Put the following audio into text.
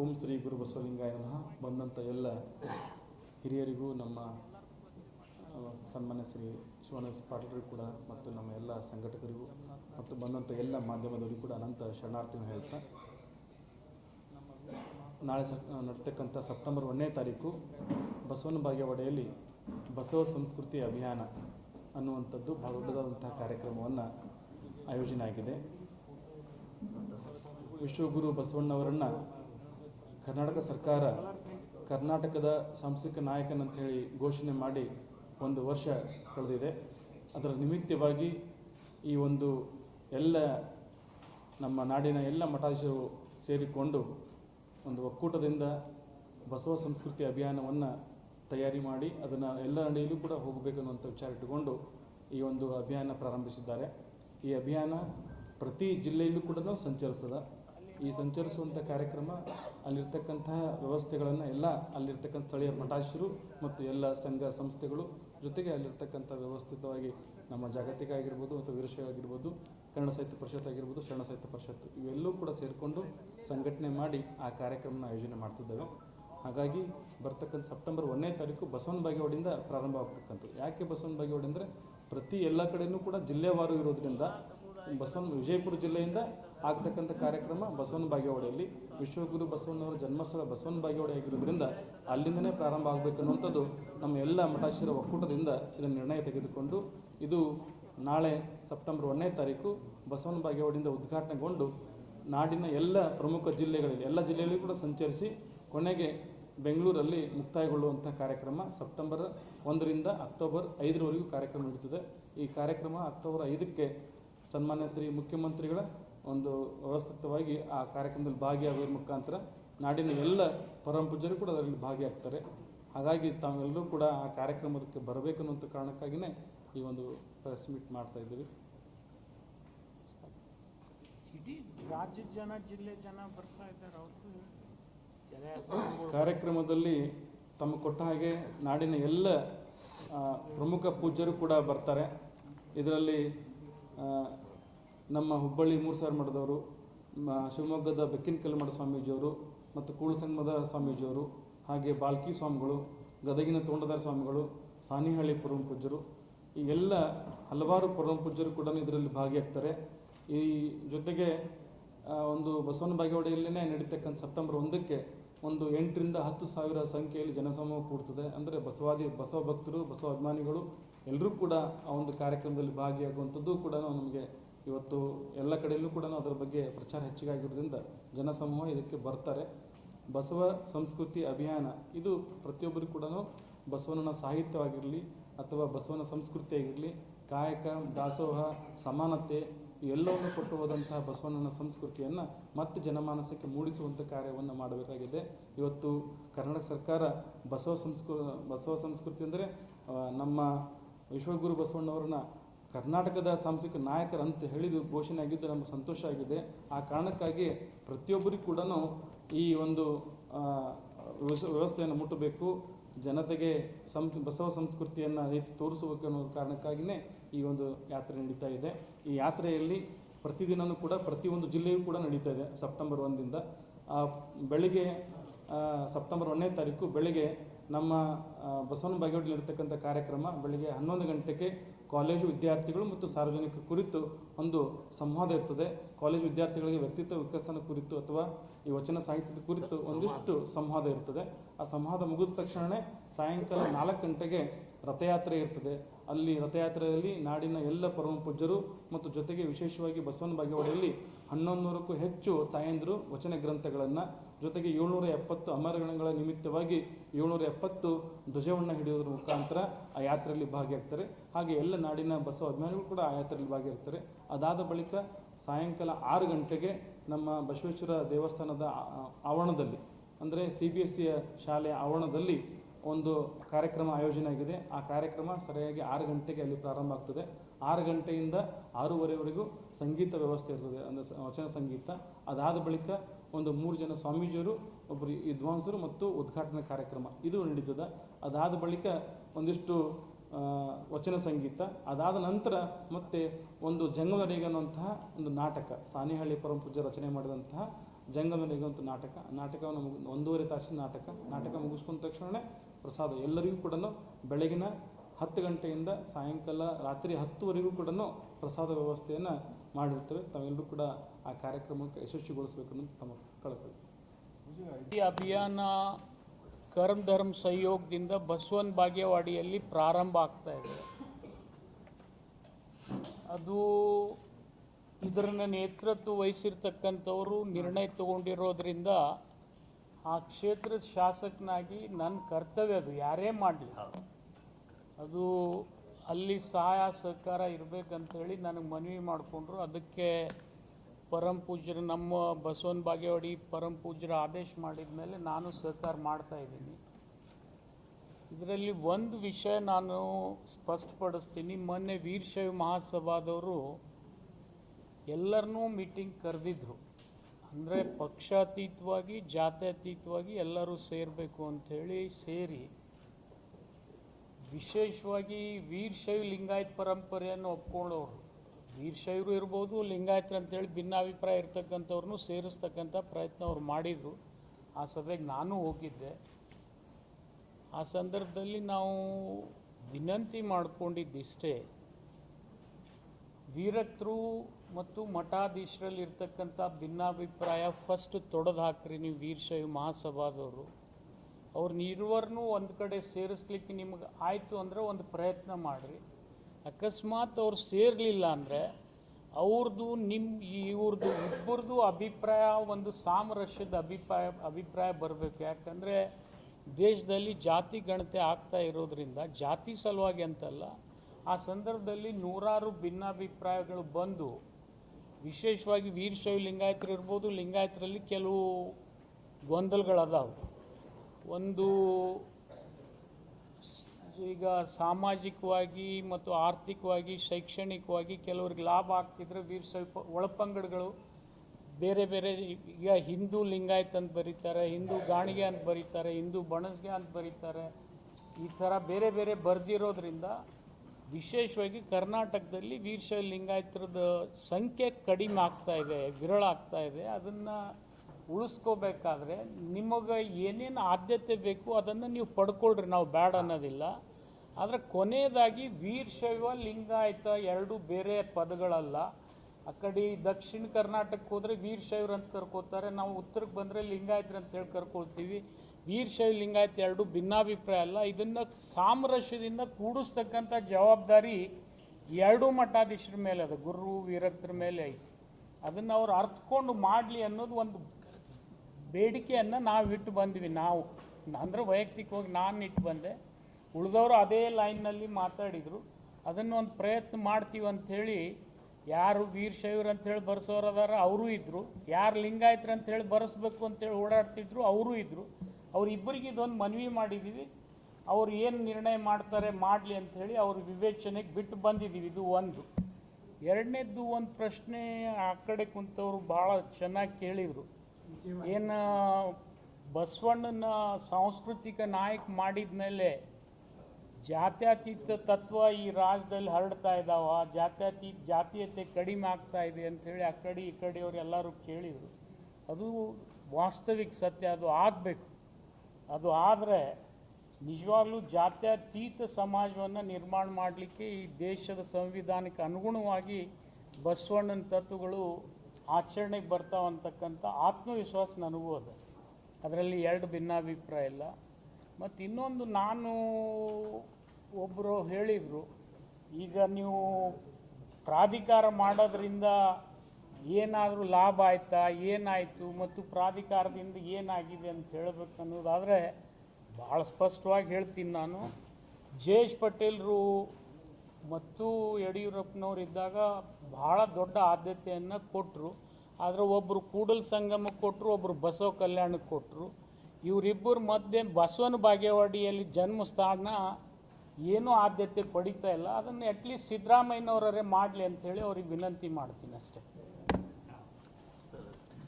ಓಂ ಶ್ರೀ ಗುರು ಬಸವಲಿಂಗಾಯ ನಮಃ. ಬಂದಂಥ ಎಲ್ಲ ಹಿರಿಯರಿಗೂ ನಮ್ಮ ಸನ್ಮಾನ್ಯ ಶ್ರೀ ಶಿವಾನಂದ ಪಾಟೀಲರು ಕೂಡ ಮತ್ತು ನಮ್ಮ ಎಲ್ಲ ಸಂಘಟಕರಿಗೂ ಮತ್ತು ಬಂದಂಥ ಎಲ್ಲ ಮಾಧ್ಯಮದವರಿಗೂ ಕೂಡ ಅನಂತ ಶರಣಾರ್ಥಿನ ಹೇಳ್ತಾ, ನಾಳೆ ಸ ನಡ್ತಕ್ಕಂಥ ಸೆಪ್ಟೆಂಬರ್ ಒಂದನೇ ತಾರೀಕು ಬಸವನ ಬಾಗೇವಾಡಿಯಲ್ಲಿ ಬಸವ ಸಂಸ್ಕೃತಿ ಅಭಿಯಾನ ಅನ್ನುವಂಥದ್ದು ಬಹಳ ದೊಡ್ಡದಾದಂತಹ ಕಾರ್ಯಕ್ರಮವನ್ನು ಆಯೋಜನೆ ಆಗಿದೆ. ವಿಶ್ವಗುರು ಬಸವಣ್ಣವರನ್ನು ಕರ್ನಾಟಕ ಸರ್ಕಾರ ಕರ್ನಾಟಕದ ಸಾಂಸ್ಕೃತಿಕ ನಾಯಕನಂಥೇಳಿ ಘೋಷಣೆ ಮಾಡಿ ಒಂದು ವರ್ಷ ಕಳೆದಿದೆ. ಅದರ ನಿಮಿತ್ತವಾಗಿ ಈ ಒಂದು ಎಲ್ಲ ನಮ್ಮ ನಾಡಿನ ಎಲ್ಲ ಮಠಾಧೀಶರು ಸೇರಿಕೊಂಡು ಒಂದು ಒಕ್ಕೂಟದಿಂದ ಬಸವ ಸಂಸ್ಕೃತಿ ಅಭಿಯಾನವನ್ನು ತಯಾರಿ ಮಾಡಿ ಅದನ್ನು ಎಲ್ಲ ನಡೆಯಲು ಕೂಡ ಹೋಗಬೇಕನ್ನುವಂಥ ವಿಚಾರ ಇಟ್ಟುಕೊಂಡು ಈ ಒಂದು ಅಭಿಯಾನ ಪ್ರಾರಂಭಿಸಿದ್ದಾರೆ. ಈ ಅಭಿಯಾನ ಪ್ರತಿ ಜಿಲ್ಲೆಯಲ್ಲೂ ಕೂಡ ಸಂಚರಿಸ್ತದೆ. ಈ ಸಂಚರಿಸುವಂಥ ಕಾರ್ಯಕ್ರಮ ಅಲ್ಲಿರ್ತಕ್ಕಂತಹ ವ್ಯವಸ್ಥೆಗಳನ್ನು ಎಲ್ಲ ಅಲ್ಲಿರ್ತಕ್ಕಂಥ ಸ್ಥಳೀಯ ಮಠಾಶರು ಮತ್ತು ಎಲ್ಲ ಸಂಘ ಸಂಸ್ಥೆಗಳು ಜೊತೆಗೆ ಅಲ್ಲಿರ್ತಕ್ಕಂಥ ವ್ಯವಸ್ಥಿತವಾಗಿ ನಮ್ಮ ಜಾಗತಿಕ ಆಗಿರ್ಬೋದು ಮತ್ತು ವೀರಶೈವ ಆಗಿರ್ಬೋದು, ಕನ್ನಡ ಸಾಹಿತ್ಯ ಪರಿಷತ್ ಆಗಿರ್ಬೋದು, ಶರಣ ಸಾಹಿತ್ಯ ಪರಿಷತ್ತು ಇವೆಲ್ಲವೂ ಕೂಡ ಸೇರಿಕೊಂಡು ಸಂಘಟನೆ ಮಾಡಿ ಆ ಕಾರ್ಯಕ್ರಮನ ಆಯೋಜನೆ ಮಾಡ್ತಿದ್ದೇವೆ. ಹಾಗಾಗಿ ಬರ್ತಕ್ಕಂಥ ಸೆಪ್ಟೆಂಬರ್ ಒಂದನೇ ತಾರೀಕು ಬಸವನ ಬಾಗೇವಾಡಿಯಿಂದ ಪ್ರಾರಂಭ ಆಗ್ತಕ್ಕಂಥದ್ದು ಯಾಕೆ ಬಸವನ ಬಾಗೇವಾಡಿ ಅಂದರೆ ಪ್ರತಿ ಎಲ್ಲ ಕಡೆಯೂ ಕೂಡ ಜಿಲ್ಲೆವಾರು ಇರೋದ್ರಿಂದ ಬಸವನ ವಿಜಯಪುರ ಜಿಲ್ಲೆಯಿಂದ ಆಗ್ತಕ್ಕಂಥ ಕಾರ್ಯಕ್ರಮ ಬಸವನ ಬಾಗೇವಾಡಿಯಲ್ಲಿ. ವಿಶ್ವಗುರು ಬಸವಣ್ಣವರ ಜನ್ಮಸ್ಥಳ ಬಸವನ ಬಾಗೇವಾಡಿ ಆಗಿರೋದ್ರಿಂದ ಅಲ್ಲಿಂದನೇ ಪ್ರಾರಂಭ ಆಗಬೇಕನ್ನುವಂಥದ್ದು ನಮ್ಮ ಎಲ್ಲ ಮಠಾಶೀರ ಒಕ್ಕೂಟದಿಂದ ಇದನ್ನು ನಿರ್ಣಯ ತೆಗೆದುಕೊಂಡು ಇದು ನಾಳೆ ಸೆಪ್ಟೆಂಬರ್ ಒಂದನೇ ತಾರೀಕು ಬಸವನ ಬಾಗೇವಾಡಿಯಿಂದ ಉದ್ಘಾಟನೆಗೊಂಡು ನಾಡಿನ ಎಲ್ಲ ಪ್ರಮುಖ ಜಿಲ್ಲೆಗಳಲ್ಲಿ, ಎಲ್ಲ ಜಿಲ್ಲೆಯಲ್ಲಿ ಕೂಡ ಸಂಚರಿಸಿ ಕೊನೆಗೆ ಬೆಂಗಳೂರಲ್ಲಿ ಮುಕ್ತಾಯಗೊಳ್ಳುವಂಥ ಕಾರ್ಯಕ್ರಮ ಸೆಪ್ಟೆಂಬರ್ ಒಂದರಿಂದ ಅಕ್ಟೋಬರ್ ಐದರವರೆಗೂ ಕಾರ್ಯಕ್ರಮ ನಡೀತದೆ. ಈ ಕಾರ್ಯಕ್ರಮ ಅಕ್ಟೋಬರ್ ಐದಕ್ಕೆ ಸನ್ಮಾನ್ಯ ಶ್ರೀ ಮುಖ್ಯಮಂತ್ರಿಗಳ ಒಂದು ವ್ಯವಸ್ಥಿತವಾಗಿ ಆ ಕಾರ್ಯಕ್ರಮದಲ್ಲಿ ಭಾಗಿಯಾಗುವ ಮುಖಾಂತರ ನಾಡಿನ ಎಲ್ಲ ಪರಮ ಪೂಜ್ಯರು ಕೂಡ ಅದರಲ್ಲಿ ಭಾಗಿಯಾಗ್ತಾರೆ. ಹಾಗಾಗಿ ತಾವೆಲ್ಲರೂ ಕೂಡ ಆ ಕಾರ್ಯಕ್ರಮಕ್ಕೆ ಬರಬೇಕು ಅನ್ನುವಂಥ ಕಾರಣಕ್ಕಾಗಿಯೇ ಈ ಒಂದು ಪ್ರೆಸ್ ಮೀಟ್ ಮಾಡ್ತಾ ಇದ್ದೀವಿ. ಇಡೀ ರಾಜ್ಯದ ಜನ ಜಿಲ್ಲೆ ಜನ ಬರ್ತಾ ಇದ್ದಾರೆ. ಕಾರ್ಯಕ್ರಮದಲ್ಲಿ ತಮ್ಮ ಕೊಟ್ಟ ಹಾಗೆ ನಾಡಿನ ಎಲ್ಲ ಪ್ರಮುಖ ಪೂಜ್ಯರು ಕೂಡ ಬರ್ತಾರೆ. ಇದರಲ್ಲಿ ನಮ್ಮ ಹುಬ್ಬಳ್ಳಿ ಮೂರ್ಸಾರ್ ಮಠದವರು ಶಿವಮೊಗ್ಗದ ಬೆಕ್ಕಿನ ಕಲ್ಮಠ ಸ್ವಾಮೀಜಿಯವರು ಮತ್ತು ಕೂಳಸಂಗಮದ ಸ್ವಾಮೀಜಿಯವರು, ಹಾಗೆ ಬಾಲ್ಕಿ ಸ್ವಾಮಿಗಳು, ಗದಗಿನ ತೋಂಡದಾರ ಸ್ವಾಮಿಗಳು, ಸಾನಿಹಳ್ಳಿ ಪರಮ ಪೂಜ್ಯರು, ಈ ಎಲ್ಲ ಹಲವಾರು ಪರಮ ಪೂಜ್ಯರು ಕೂಡ ಇದರಲ್ಲಿ ಭಾಗಿಯಾಗ್ತಾರೆ. ಈ ಜೊತೆಗೆ ಒಂದು ಬಸವನ ಬಾಗೇವಾಡಿಯಲ್ಲೇ ನಡೀತಕ್ಕಂಥ ಸೆಪ್ಟೆಂಬರ್ ಒಂದಕ್ಕೆ ಒಂದು ಎಂಟರಿಂದ ಹತ್ತು ಸಾವಿರ ಸಂಖ್ಯೆಯಲ್ಲಿ ಜನಸಮೂಹ ಕೂಡ್ತದೆ. ಅಂದರೆ ಬಸವಾದಿ, ಬಸವ ಭಕ್ತರು, ಬಸವ ಅಭಿಮಾನಿಗಳು ಎಲ್ಲರೂ ಕೂಡ ಆ ಒಂದು ಕಾರ್ಯಕ್ರಮದಲ್ಲಿ ಭಾಗಿಯಾಗುವಂಥದ್ದು ಕೂಡ ನಮಗೆ ಇವತ್ತು ಎಲ್ಲ ಕಡೆಯಲ್ಲೂ ಕೂಡ ಅದರ ಬಗ್ಗೆ ಪ್ರಚಾರ ಹೆಚ್ಚಿಗಾಗಿರೋದ್ರಿಂದ ಜನಸಮೂಹ ಇದಕ್ಕೆ ಬರ್ತಾರೆ. ಬಸವ ಸಂಸ್ಕೃತಿ ಅಭಿಯಾನ, ಇದು ಪ್ರತಿಯೊಬ್ಬರಿಗೂ ಕೂಡ ಬಸವನ ಸಾಹಿತ್ಯವಾಗಿರಲಿ ಅಥವಾ ಬಸವನ ಸಂಸ್ಕೃತಿ ಆಗಿರಲಿ, ಕಾಯಕ, ದಾಸೋಹ, ಸಮಾನತೆ ಎಲ್ಲವನ್ನು ಕೊಟ್ಟು ಹೋದಂತಹ ಬಸವಣ್ಣನ ಸಂಸ್ಕೃತಿಯನ್ನು ಮತ್ತೆ ಜನಮಾನಸಕ್ಕೆ ಮೂಡಿಸುವಂಥ ಕಾರ್ಯವನ್ನು ಮಾಡಬೇಕಾಗಿದೆ. ಇವತ್ತು ಕರ್ನಾಟಕ ಸರ್ಕಾರ ಬಸವ ಸಂಸ್ಕೃ, ಬಸವ ಸಂಸ್ಕೃತಿ ಅಂದರೆ ನಮ್ಮ ವಿಶ್ವಗುರು ಬಸವಣ್ಣವ್ರನ್ನ ಕರ್ನಾಟಕದ ಸಾಂಸ್ಕೃತಿಕ ಅಂತ ಹೇಳಿದ್ದು ಘೋಷಣೆ ಆಗಿದ್ದು ನಮಗೆ ಸಂತೋಷ ಆಗಿದೆ. ಆ ಕಾರಣಕ್ಕಾಗಿ ಪ್ರತಿಯೊಬ್ಬರಿಗೂ ಕೂಡ ಈ ಒಂದು ವ್ಯವಸ್ಥೆಯನ್ನು ಮುಟ್ಟಬೇಕು. ಜನತೆಗೆ ಸಂಸ್, ಬಸವ ಸಂಸ್ಕೃತಿಯನ್ನು ರೀತಿ ತೋರಿಸಬೇಕು ಅನ್ನೋ ಕಾರಣಕ್ಕಾಗಿಯೇ ಈ ಒಂದು ಯಾತ್ರೆ ನಡೀತಾ ಇದೆ. ಈ ಯಾತ್ರೆಯಲ್ಲಿ ಪ್ರತಿದಿನವೂ ಕೂಡ ಪ್ರತಿಯೊಂದು ಜಿಲ್ಲೆಯೂ ಕೂಡ ನಡೀತಾ ಇದೆ. ಸೆಪ್ಟೆಂಬರ್ ಒಂದಿಂದ ಬೆಳಿಗ್ಗೆ ಸೆಪ್ಟೆಂಬರ್ ಒಂದನೇ ತಾರೀಕು ಬೆಳಿಗ್ಗೆ ನಮ್ಮ ಬಸವನ ಬಾಗೇವಾಡಿಯಲ್ಲಿರ್ತಕ್ಕಂಥ ಕಾರ್ಯಕ್ರಮ ಬೆಳಿಗ್ಗೆ ಹನ್ನೊಂದು ಗಂಟೆಗೆ ಕಾಲೇಜು ವಿದ್ಯಾರ್ಥಿಗಳು ಮತ್ತು ಸಾರ್ವಜನಿಕ ಕುರಿತು ಒಂದು ಸಂವಾದ ಇರ್ತದೆ. ಕಾಲೇಜು ವಿದ್ಯಾರ್ಥಿಗಳಿಗೆ ವ್ಯಕ್ತಿತ್ವ ವಿಕಸನ ಕುರಿತು ಅಥವಾ ಈ ವಚನ ಸಾಹಿತ್ಯದ ಕುರಿತು ಒಂದಿಷ್ಟು ಸಂವಾದ ಇರ್ತದೆ. ಆ ಸಂವಾದ ಮುಗಿದ ತಕ್ಷಣವೇ ಸಾಯಂಕಾಲ ನಾಲ್ಕು ಗಂಟೆಗೆ ರಥಯಾತ್ರೆ ಇರ್ತದೆ. ಅಲ್ಲಿ ರಥಯಾತ್ರೆಯಲ್ಲಿ ನಾಡಿನ ಎಲ್ಲ ಪರಮ ಪೂಜ್ಯರು ಮತ್ತು ಜೊತೆಗೆ ವಿಶೇಷವಾಗಿ ಬಸವನ ಬಾಗೇವಾಡಿಯಲ್ಲಿ ಹನ್ನೊಂದು ನೂರಕ್ಕೂ ಹೆಚ್ಚು ತಾಯಂದಿರು ವಚನ ಗ್ರಂಥಗಳನ್ನು, ಜೊತೆಗೆ ಏಳ್ನೂರ ಎಪ್ಪತ್ತು ಅಮರಗಣಗಳ ನಿಮಿತ್ತವಾಗಿ ಏಳ್ನೂರ ಎಪ್ಪತ್ತು ಧ್ವಜವನ್ನು ಹಿಡಿಯೋದ್ರ ಮುಖಾಂತರ ಆ ಯಾತ್ರೆಯಲ್ಲಿ ಭಾಗಿಯಾಗ್ತಾರೆ. ಹಾಗೆ ಎಲ್ಲ ನಾಡಿನ ಬಸವ ಅಭಿಮಾನಿಗಳು ಕೂಡ ಆ ಯಾತ್ರೆಯಲ್ಲಿ ಭಾಗಿಯಾಗ್ತಾರೆ. ಅದಾದ ಬಳಿಕ ಸಾಯಂಕಾಲ ಆರು ಗಂಟೆಗೆ ನಮ್ಮ ಬಸವೇಶ್ವರ ದೇವಸ್ಥಾನದ ಆವರಣದಲ್ಲಿ, ಅಂದರೆ ಸಿ ಬಿ ಎಸ್ ಸಿಯ ಶಾಲೆಯ ಆವರಣದಲ್ಲಿ ಒಂದು ಕಾರ್ಯಕ್ರಮ ಆಯೋಜನೆ ಆಗಿದೆ. ಆ ಕಾರ್ಯಕ್ರಮ ಸರಿಯಾಗಿ ಆರು ಗಂಟೆಗೆ ಅಲ್ಲಿ ಪ್ರಾರಂಭ ಆಗ್ತದೆ. ಆರು ಗಂಟೆಯಿಂದ ಆರೂವರೆವರೆಗೂ ಸಂಗೀತ ವ್ಯವಸ್ಥೆ ಇರ್ತದೆ. ಅಂದರೆ ವಚನ ಸಂಗೀತ. ಅದಾದ ಬಳಿಕ ಒಂದು ಮೂರು ಜನ ಸ್ವಾಮೀಜಿಯರು ಒಬ್ಬರು ವಿದ್ವಾಂಸರು ಮತ್ತು ಉದ್ಘಾಟನಾ ಕಾರ್ಯಕ್ರಮ. ಇದು ನಡೀತದೆ. ಅದಾದ ಬಳಿಕ ಒಂದಿಷ್ಟು ವಚನ ಸಂಗೀತ. ಅದಾದ ನಂತರ ಮತ್ತೆ ಒಂದು ಜಂಗಮರಿಗೆ ಅನ್ನುವಂತಹ ಒಂದು ನಾಟಕ. ಸಾನಿಹಳ್ಳಿ ಪರಮ ಪೂಜ್ಯ ರಚನೆ ಮಾಡಿದಂತಹ ಜಂಗಮನಿಗೆ ಅಂತ ನಾಟಕ. ನಾಟಕವನ್ನು ನಮಗೆ ಒಂದೂವರೆ ತಾಸಿನ ನಾಟಕ. ನಾಟಕ ಮುಗಿಸ್ಕೊಂಡ ತಕ್ಷಣವೇ ಪ್ರಸಾದ ಎಲ್ಲರಿಗೂ ಕೂಡ ಬೆಳಗಿನ ಹತ್ತು ಗಂಟೆಯಿಂದ ಸಾಯಂಕಾಲ ರಾತ್ರಿ ಹತ್ತುವರೆಗೂ ಕೂಡ ಪ್ರಸಾದ ವ್ಯವಸ್ಥೆಯನ್ನು ಮಾಡಿರ್ತೇವೆ ತಾವೆಲ್ಲರೂ ಕೂಡ ಆ ಕಾರ್ಯಕ್ರಮಕ್ಕೆ ಯಶಸ್ವಿಗೊಳಿಸಬೇಕು ಅನ್ನೋದು ತಮ್ಮ ಕಳಕಳಿ. ಈ ಅಭಿಯಾನ ಕರ್ಮ ಧರ್ಮ ಸಹಯೋಗದಿಂದ ಬಸವನ್ ಬಾಗೇವಾಡಿಯಲ್ಲಿ ಪ್ರಾರಂಭ ಆಗ್ತಾ ಇದೆ. ಅದು ಇದರನ್ನ ನೇತೃತ್ವ ವಹಿಸಿರ್ತಕ್ಕಂಥವರು ನಿರ್ಣಯ ತಗೊಂಡಿರೋದ್ರಿಂದ ಆ ಕ್ಷೇತ್ರದ ಶಾಸಕನಾಗಿ ನನ್ನ ಕರ್ತವ್ಯ ಅದು, ಯಾರೇ ಮಾಡಲಿ. ಅದು ಅಲ್ಲಿ ಸಹಾಯ ಸಹಕಾರ ಇರಬೇಕಂತ ಹೇಳಿ ನನಗೆ ಮನವಿ ಮಾಡಿಕೊಂಡ್ರು. ಅದಕ್ಕೆ ಪರಂ ಪೂಜ್ಯರು, ನಮ್ಮ ಬಸವನ ಬಾಗೇವಾಡಿ ಪರಂ ಪೂಜ್ಯರ ಆದೇಶ ಮಾಡಿದ ಮೇಲೆ ನಾನು ಸಹಕಾರ ಮಾಡ್ತಾ ಇದ್ದೀನಿ. ಇದರಲ್ಲಿ ಒಂದು ವಿಷಯ ನಾನು ಸ್ಪಷ್ಟಪಡಿಸ್ತೀನಿ. ಮೊನ್ನೆ ವೀರಶೈವ ಮಹಾಸಭಾದವರು ಎಲ್ಲರನ್ನೂ ಮೀಟಿಂಗ್ ಕರೆದಿದ್ರು. ಅಂದರೆ ಪಕ್ಷಾತೀತವಾಗಿ, ಜಾತ್ಯತೀತವಾಗಿ ಎಲ್ಲರೂ ಸೇರಬೇಕು ಅಂಥೇಳಿ ಸೇರಿ ವಿಶೇಷವಾಗಿ ವೀರಶೈವ ಲಿಂಗಾಯತ್ ಪರಂಪರೆಯನ್ನು ಒಪ್ಕೊಳ್ಳೋರು ವೀರಶೈವರು ಇರ್ಬೋದು, ಲಿಂಗಾಯತರು ಅಂತೇಳಿ ಭಿನ್ನಾಭಿಪ್ರಾಯ ಇರ್ತಕ್ಕಂಥವ್ರನ್ನೂ ಸೇರಿಸ್ತಕ್ಕಂಥ ಪ್ರಯತ್ನ ಅವ್ರು ಮಾಡಿದರು. ಆ ಸಭೆಗೆ ನಾನು ಹೋಗಿದ್ದೆ. ಆ ಸಂದರ್ಭದಲ್ಲಿ ನಾವು ವಿನಂತಿ ಮಾಡ್ಕೊಂಡಿದ್ದಿಷ್ಟೇ. ವೀರಕ್ತರು ಮತ್ತು ಮಠಾಧೀಶರಲ್ಲಿ ಇರ್ತಕ್ಕಂಥ ಭಿನ್ನಾಭಿಪ್ರಾಯ ಫಸ್ಟ್ ತೊಡೆದು ಹಾಕ್ರಿ ನೀವು ವೀರಶೈವ ಮಹಾಸಭಾದವರು. ಅವ್ರ ಇರುವರ್ನೂ ಒಂದು ಕಡೆ ಸೇರಿಸ್ಲಿಕ್ಕೆ ನಿಮ್ಗೆ ಆಯಿತು ಅಂದರೆ ಒಂದು ಪ್ರಯತ್ನ ಮಾಡಿರಿ. ಅಕಸ್ಮಾತ್ ಅವ್ರು ಸೇರಲಿಲ್ಲ ಅಂದರೆ ಅವ್ರದ್ದು ನಿಮ್ಮ ಇವ್ರದ್ದು ಇಬ್ಬರದ್ದು ಅಭಿಪ್ರಾಯ ಒಂದು ಸಾಮರಸ್ಯದ ಅಭಿಪ್ರಾಯ ಅಭಿಪ್ರಾಯ ಬರಬೇಕು. ಯಾಕಂದರೆ ದೇಶದಲ್ಲಿ ಜಾತಿ ಗಣತೆ ಆಗ್ತಾ ಇರೋದ್ರಿಂದ ಜಾತಿ ಸಲುವಾಗಿ ಅಂತಲ್ಲ ಆ ಸಂದರ್ಭದಲ್ಲಿ ನೂರಾರು ಭಿನ್ನಾಭಿಪ್ರಾಯಗಳು ಬಂದು ವಿಶೇಷವಾಗಿ ವೀರಶೈವ ಲಿಂಗಾಯತರು ಇರ್ಬೋದು, ಲಿಂಗಾಯತರಲ್ಲಿ ಕೆಲವು ಗೊಂದಲಗಳದಾವು. ಒಂದು ಈಗ ಸಾಮಾಜಿಕವಾಗಿ ಮತ್ತು ಆರ್ಥಿಕವಾಗಿ, ಶೈಕ್ಷಣಿಕವಾಗಿ ಕೆಲವ್ರಿಗೆ ಲಾಭ ಆಗ್ತಿದ್ರೆ ವೀರಶೈವ ಒಳಪಂಗಡಗಳು ಬೇರೆ ಬೇರೆ, ಈಗ ಹಿಂದೂ ಲಿಂಗಾಯತ್ ಅಂತ ಬರೀತಾರೆ, ಹಿಂದೂ ಗಾಣಿಗೆ ಅಂತ ಬರೀತಾರೆ, ಹಿಂದೂ ಬಣಸ್ಗೆ ಅಂತ ಬರೀತಾರೆ, ಈ ಥರ ಬೇರೆ ಬೇರೆ ಬರೆದಿರೋದ್ರಿಂದ ವಿಶೇಷವಾಗಿ ಕರ್ನಾಟಕದಲ್ಲಿ ವೀರಶೈವ ಲಿಂಗಾಯತರದ ಸಂಖ್ಯೆ ಕಡಿಮೆ ಆಗ್ತಾ ಇದೆ, ವಿರಳ ಆಗ್ತಾ ಇದೆ. ಅದನ್ನು ಉಳಿಸ್ಕೋಬೇಕಾದ್ರೆ ನಿಮಗೆ ಏನೇನು ಆದ್ಯತೆ ಬೇಕು ಅದನ್ನು ನೀವು ಪಡ್ಕೊಳ್ರಿ, ನಾವು ಬ್ಯಾಡ್ ಅನ್ನೋದಿಲ್ಲ. ಆದರೆ ಕೊನೆಯದಾಗಿ ವೀರಶೈವ ಲಿಂಗಾಯತ ಎರಡು ಬೇರೆ ಪದಗಳಲ್ಲ. ಆ ಕಡೆ ದಕ್ಷಿಣ ಕರ್ನಾಟಕಕ್ಕೆ ಹೋದರೆ ವೀರಶೈವ್ರು ಅಂತ ಕರ್ಕೋತಾರೆ ನಾವು ಉತ್ತರಕ್ಕೆ ಬಂದರೆ ಲಿಂಗಾಯತರು ಅಂತ ಹೇಳಿ ಕರ್ಕೊಳ್ತೀವಿ. ವೀರಶೈವ ಲಿಂಗಾಯತ ಎರಡು ಭಿನ್ನಾಭಿಪ್ರಾಯ ಅಲ್ಲ. ಇದನ್ನು ಸಾಮರಸ್ಯದಿಂದ ಕೂಡಿಸ್ತಕ್ಕಂಥ ಜವಾಬ್ದಾರಿ ಎರಡೂ ಮಠಾಧೀಶರ ಮೇಲೆ ಅದು. ಗುರು, ವೀರಕ್ತರ ಮೇಲೆ ಐತಿ. ಅದನ್ನು ಅವ್ರು ಅರ್ಥಕೊಂಡು ಮಾಡಲಿ ಅನ್ನೋದು ಒಂದು ಬೇಡಿಕೆಯನ್ನು ನಾವು ಇಟ್ಟು ಬಂದ್ವಿ ನಾವು. ಅಂದರೆ ವೈಯಕ್ತಿಕವಾಗಿ ನಾನು ಇಟ್ಟು ಬಂದೆ. ಉಳಿದವರು ಅದೇ ಲೈನ್ನಲ್ಲಿ ಮಾತಾಡಿದರು. ಅದನ್ನು ಒಂದು ಪ್ರಯತ್ನ ಮಾಡ್ತೀವಿ ಅಂಥೇಳಿ ಯಾರು ವೀರಶೈವರು ಅಂತೇಳಿ ಬರ್ಸೋರು ಅದಾರ, ಅವರೂ ಇದ್ದರು ಯಾರು ಲಿಂಗಾಯತ್ರು ಅಂತೇಳಿ ಬರೆಸ್ಬೇಕು ಅಂತೇಳಿ ಓಡಾಡ್ತಿದ್ರು, ಅವರೂ ಇದ್ದರು ಅವರಿಬ್ಬರಿಗೆ ಇದೊಂದು ಮನವಿ ಮಾಡಿದ್ದೀವಿ ಅವ್ರು ಏನು ನಿರ್ಣಯ ಮಾಡ್ತಾರೆ ಮಾಡಲಿ ಅಂಥೇಳಿ ಅವ್ರ ವಿವೇಚನೆಗೆ ಬಿಟ್ಟು ಬಂದಿದ್ದೀವಿ ಇದು ಒಂದು. ಎರಡನೇದ್ದು ಒಂದು ಪ್ರಶ್ನೆ ಆ ಕಡೆ ಕುಂತವರು ಭಾಳ ಚೆನ್ನಾಗಿ ಕೇಳಿದರು. ಏನು, ಬಸವಣ್ಣನ ಸಾಂಸ್ಕೃತಿಕ ನಾಯಕ ಮಾಡಿದ ಮೇಲೆ ಜಾತ್ಯತೀತ ತತ್ವ ಈ ರಾಜ್ಯದಲ್ಲಿ ಹರಡ್ತಾ ಇದ್ದಾವ ಜಾತ್ಯತೀತ ಜಾತೀಯತೆ ಕಡಿಮೆ ಆಗ್ತಾ ಇದೆ ಅಂಥೇಳಿ ಆ ಕಡೆ ಈ ಕಡೆಯವ್ರು ಎಲ್ಲರೂ ಕೇಳಿದರು. ಅದು ವಾಸ್ತವಿಕ ಸತ್ಯ, ಅದು ಆಗಬೇಕು. ಅದು ಆದರೆ ನಿಜವಾಗ್ಲೂ ಜಾತ್ಯತೀತ ಸಮಾಜವನ್ನು ನಿರ್ಮಾಣ ಮಾಡಲಿಕ್ಕೆ ಈ ದೇಶದ ಸಂವಿಧಾನಕ್ಕೆ ಅನುಗುಣವಾಗಿ ಬಸವಣ್ಣನ ತತ್ವಗಳು ಆಚರಣೆಗೆ ಬರ್ತಾವಂತಕ್ಕಂಥ ಆತ್ಮವಿಶ್ವಾಸ ನನಗೂ ಅದ. ಅದರಲ್ಲಿ ಎರಡು ಭಿನ್ನಾಭಿಪ್ರಾಯ ಇಲ್ಲ. ಮತ್ತು ಇನ್ನೊಂದು ನಾನು ಒಬ್ಬರು ಹೇಳಿದರು, ಈಗ ನೀವು ಪ್ರಾಧಿಕಾರ ಮಾಡೋದ್ರಿಂದ ಏನಾದರೂ ಲಾಭ ಆಯ್ತಾ, ಏನಾಯಿತು, ಮತ್ತು ಪ್ರಾಧಿಕಾರದಿಂದ ಏನಾಗಿದೆ ಅಂತ ಹೇಳಬೇಕು ಅನ್ನೋದಾದರೆ ಭಾಳ ಸ್ಪಷ್ಟವಾಗಿ ಹೇಳ್ತೀನಿ ನಾನು. ಜಯೇಶ್ ಪಟೇಲ್ರು ಮತ್ತು ಯಡಿಯೂರಪ್ಪನವ್ರು ಇದ್ದಾಗ ಭಾಳ ದೊಡ್ಡ ಆದ್ಯತೆಯನ್ನು ಕೊಟ್ಟರು ಆದರೆ ಒಬ್ಬರು ಕೂಡಲ್ ಸಂಗಮಕ್ಕೆ ಕೊಟ್ಟರು ಒಬ್ಬರು ಬಸವ ಕಲ್ಯಾಣಕ್ಕೆ ಕೊಟ್ಟರು ಇವರಿಬ್ಬರ ಮಧ್ಯೆ ಬಸವನ ಬಾಗೇವಾಡಿಯಲ್ಲಿ ಜನ್ಮಸ್ಥಾನ ಏನೂ ಆದ್ಯತೆ ಪಡಿತಾ ಇಲ್ಲ. ಅದನ್ನು ಅಟ್ಲೀಸ್ಟ್ ಸಿದ್ದರಾಮಯ್ಯನವರೇ ಮಾಡಲಿ ಅಂಥೇಳಿ ಅವ್ರಿಗೆ ವಿನಂತಿ ಮಾಡ್ತೀನಿ ಅಷ್ಟೇ.